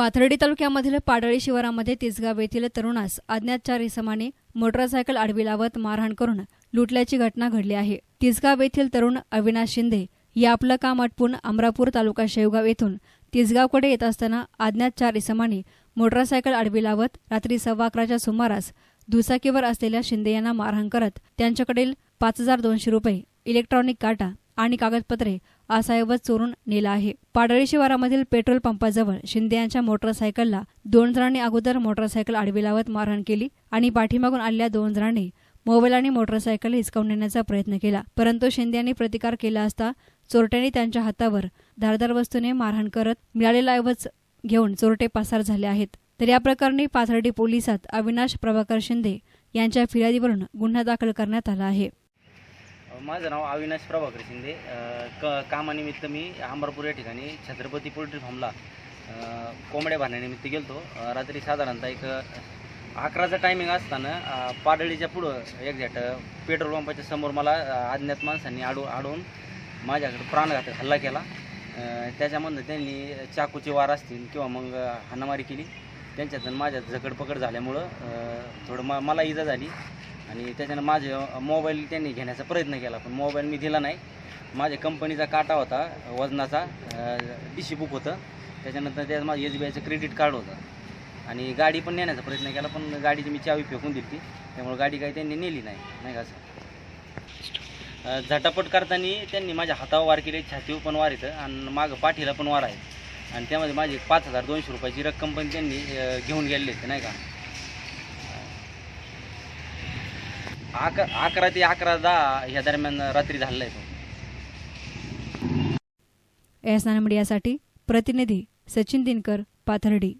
पाथर्डी तालुक्यामधील पाडळी शिवारामध्ये तिसगाव येथील तरुणास अज्ञात चार इसमाने मोटरसायकल आडवी लावत मारहाण करून लुटल्याची घटना घडली आहे. तिसगाव येथील तरुण अविनाश शिंदे या आपलं काम आटपून अमरापूर तालुका शेवगाव येथून तिसगावकडे येत असताना अज्ञात चार इसमाने मोटरसायकल आडवी लावत रात्री सव्वा अकराच्या सुमारास दुचाकीवर असलेल्या शिंदे यांना मारहाण करत त्यांच्याकडील पाच हजार दोनशे रुपये इलेक्ट्रॉनिक काटा आणि कागदपत्रे असा चोरून नेला आहे. पाडळी शिवारामधील पेट्रोल पंपाजवळ शिंदे यांच्या मोटरसायकलला दोन जणांनी अगोदर मोटरसायकल आडवी लावत मारहाण केली आणि पाठीमागून आलेल्या दोन जणांनी मोबाईल आणि मोटरसायकल हिसकावून नेण्याचा प्रयत्न केला. परंतु शिंदे यांनी प्रतिकार केला असता चोरट्यांनी त्यांच्या हातावर धारदार वस्तूने मारहाण करत मिळालेला ऐवज घेऊन चोरटे पासार झाले आहेत. तर या प्रकरणी पाथर्डी पोलिसात अविनाश प्रभाकर शिंदे यांच्या फिर्यादीवरून गुन्हा दाखल करण्यात आला आहे. माझं नाव अविनाश प्रभाकर शिंदे. क कामानिमित्त मी अंबरपूर या ठिकाणी छत्रपती पोल्ट्री फार्मला कोंबड्या भरण्यानिमित्त गेलतो. रात्री साधारणतः एक अकराचं अकराचा टायमिंग असताना पाडळीच्या पुढं एक्झॅक्ट पेट्रोल पंपाच्या समोर मला अज्ञात माणसांनी आडू आडून माझ्याकडे प्राणघातक हल्ला केला. त्याच्यामधनं त्यांनी चाकूचे वार असतील किंवा मग हाणामारी केली. त्यांच्यात आणि माझ्यात झकडपकड झाल्यामुळं थोडं म मला इजा झाली. आणि त्याच्यानं माझे मोबाईल त्यांनी घेण्याचा प्रयत्न केला पण मोबाईल मी दिला नाही. माझ्या कंपनीचा काटा होता वजनाचा डी सी बुक होतं. त्याच्यानंतर त्यात माझं एस बी आयचं क्रेडिट कार्ड होतं. आणि गाडी पण नेण्याचा प्रयत्न केला पण गाडीची मी चावी फेकून दिली त्यामुळे गाडी काही त्यांनी नेली नाही नाही का असं? झटापट करताना त्यांनी माझ्या हातावर वार केले छातीवर पण वार येतं आणि मागं पाठीला पण वार आहे. आणि त्यामध्ये माझी पाच हजार दोनशे रुपयाची रक्कम पण त्यांनी घेऊन गेलेली होती नाही का? अक अकरा ते अकरा दहा ह्या दरम्यान रात्री झालेला आहे तो. एस मीडियासाठी प्रतिनिधी सचिन दिनकर पाथर्डी.